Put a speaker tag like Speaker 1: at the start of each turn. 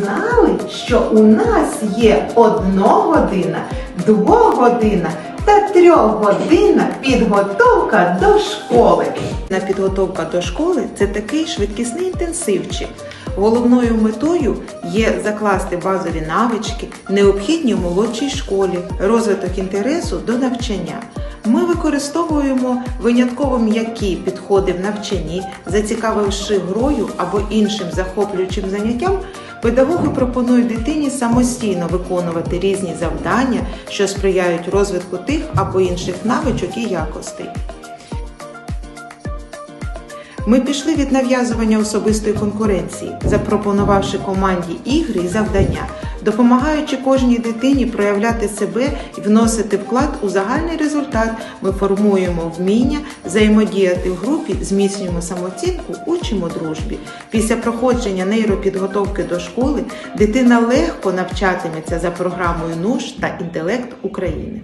Speaker 1: знали, що у нас є одногодинна, двогодинна та трьохгодинна підготовка до школи. На підготовка до школи це такий швидкісний інтенсивчик. Головною метою є закласти базові навички, необхідні у молодшій школі, розвиток інтересу до навчання. Ми використовуємо винятково м'які підходи в навчанні, зацікавивши грою або іншим захоплюючим заняттям, педагоги пропонують дитині самостійно виконувати різні завдання, що сприяють розвитку тих або інших навичок і якостей. Ми пішли від нав'язування особистої конкуренції, запропонувавши команді ігри і завдання, допомагаючи кожній дитині проявляти себе і вносити вклад у загальний результат. Ми формуємо вміння взаємодіяти в групі, зміцнюємо самооцінку, учимо дружбі. Після проходження нейропідготовки до школи дитина легко навчатиметься за програмою НУШ та інтелект України.